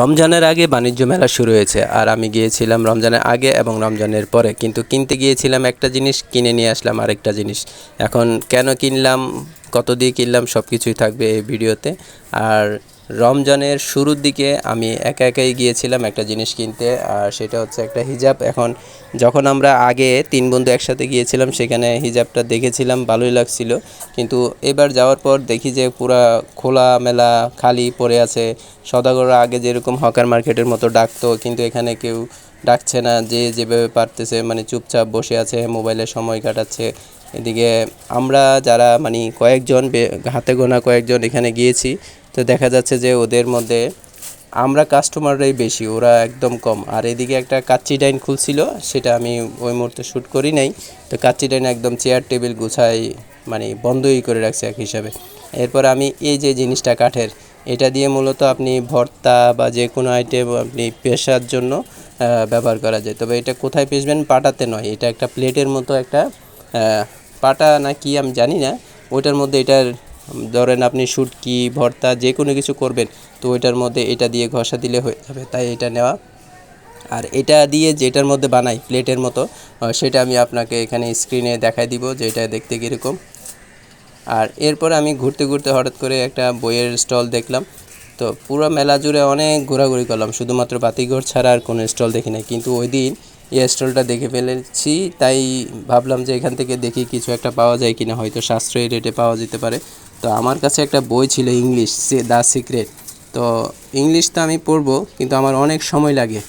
রমজানের আগে বাণিজ্য মেলা শুরু হয়েছে আর আমি গিয়েছিলাম রমজানের আগে এবং রমজানের পরে। কিন্তু কিনতে গিয়েছিলাম একটা জিনিস, কিনে নিয়ে আসলাম আরেকটা জিনিস। এখন কেন কিনলাম, কত দিয়ে কিনলাম সব কিছুই থাকবে এই ভিডিওতে। আর রমজানের শুরুর দিকে আমি একা একাই গিয়েছিলাম একটা জিনিস কিনতে, আর সেটা হচ্ছে একটা হিজাব। এখন যখন আমরা আগে তিন বন্ধু একসাথে গিয়েছিলাম, সেখানে হিজাবটা দেখেছিলাম, ভালোই লাগছিল। কিন্তু এবার যাওয়ার পর দেখি যে পুরা খোলা মেলা খালি পড়ে আছে। সদাগররা আগে যেরকম হকার মার্কেটের মতো ডাকতো, কিন্তু এখানে কেউ ডাকছে না। যে যেভাবে পারতেছে মানে চুপচাপ বসে আছে, মোবাইলে সময় কাটাচ্ছে। এদিকে আমরা যারা মানে কয়েকজন হাতে গোনা কয়েকজন এখানে গিয়েছি। তো দেখা যাচ্ছে যে ওদের মধ্যে আমরা কাস্টমাররাই বেশি, ওরা একদম কম। আর এদিকে একটা কাচ্চি ডাইন খুলছিল, সেটা আমি ওই মুহূর্তে শ্যুট করি নাই। তো কাচ্চি ডাইন একদম চেয়ার টেবিল গুছাই মানে বন্ধই করে রাখছে এক হিসাবে। এরপর আমি এই যে জিনিসটা কাঠের, এটা দিয়ে মূলত আপনি ভর্তা বা যে কোনো আইটেম আপনি পেশার জন্য ব্যবহার করা যায়। তবে এটা কোথায় পেশবেন? পাটাতে নয়। এটা একটা প্লেটের মতো একটা পাটা না কি আমি জানি না। ওইটার মধ্যে এটার ধরেন আপনি শুটকি ভর্তা যে কোনো কিছু করবেন, তো ওইটার মধ্যে এটা দিয়ে ঘষা দিলে হয়ে যাবে, তাই এটা নেওয়া। আর এটা দিয়ে যেটার মধ্যে বানাই, প্লেটের মতো সেটা আমি আপনাকে এখানে স্ক্রিনে দেখাই দিব যে এটা দেখতে কীরকম। আর এরপর আমি ঘুরতে ঘুরতে হঠাৎ করে একটা বইয়ের স্টল দেখলাম, তো পুরো মেলা জুড়ে অনেক ঘোরাঘুরি করলাম, শুধুমাত্র বাতিঘর ছাড়া আর কোনো স্টল দেখি নাই। কিন্তু ওই দিন এই স্টলটা দেখে ফেলেছি, তাই ভাবলাম যে এখান থেকে দেখি কিছু একটা পাওয়া যায় কিনা, হয়তো সাশ্রয়ী রেটে পাওয়া যেতে পারে। তো আমার কাছে একটা বই ছিল ইংলিশ, সে দ্য সিক্রেট। তো ইংলিশ তো আমি পড়ব, কিন্তু আমার অনেক সময় লাগে।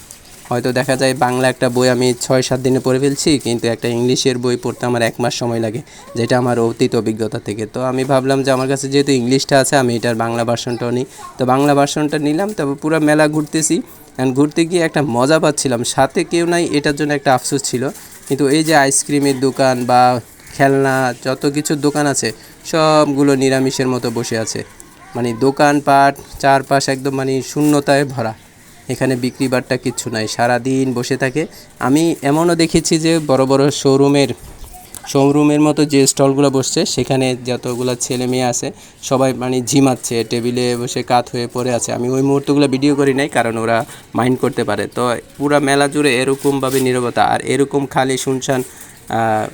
হয়তো দেখা যায় বাংলা একটা বই আমি ছয় সাত দিনে পড়ে ফেলছি, কিন্তু একটা ইংলিশের বই পড়তে আমার এক মাস সময় লাগে, যেটা আমার অতীত অভিজ্ঞতা থেকে। তো আমি ভাবলাম যে আমার কাছে যেহেতু ইংলিশটা আছে, আমি এটার বাংলা ভার্সনটাও নিই। তো বাংলা ভার্সনটা নিলাম, তারপর পুরো মেলা ঘুরতেছি। অ্যান্ড ঘুরতে গিয়ে একটা মজা পাচ্ছিলাম। সাথে কেউ নাই, এটার জন্য একটা আফসোস ছিল। কিন্তু এই যে আইসক্রিমের দোকান বা খেলনা, যত কিছুর দোকান আছে সবগুলো নিরামিষের মতো বসে আছে। মানে দোকানপাট চারপাশ একদম মানে শূন্যতায় ভরা। এখানে বিক্রি বাট্টা কিচ্ছু নাই। সারাদিন বসে থাকে। আমি এমনও দেখেছি যে বড় বড় শোরুমের শোরুমের মতো যে স্টলগুলো বসছে, সেখানে যতগুলো ছেলে মেয়ে আছে, সবাই মানে ঝিমাচ্ছে, টেবিলে বসে কাত হয়ে পড়ে আছে। আমি ওই মুহূর্তগুলো ভিডিও করি নাই, কারণ ওরা মাইন্ড করতে পারে। তো পুরা মেলা জুড়ে এরকমভাবে নীরবতা, আর এরকম খালি শুনশান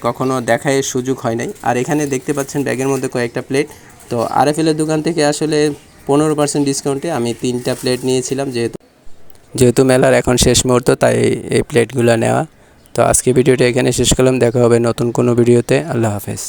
কখনো দেখায় সুযোগ হয় নাই। আর এখানে দেখতে পাচ্ছেন ব্যাগের মধ্যে কয়েকটা প্লেট তো আরএফএলের দোকান থেকে আসলে পনেরো পার্সেন্ট ডিসকাউন্টে আমি তিনটা প্লেট নিয়েছিলাম, যেহেতু যেহেতু মেলার এখন শেষ মুহূর্ত, তাই এই প্লেটগুলো নেওয়া তো আজকে ভিডিওটি এখানে শেষ করলাম। দেখা হবে নতুন কোনো ভিডিওতে। আল্লাহ হাফেজ।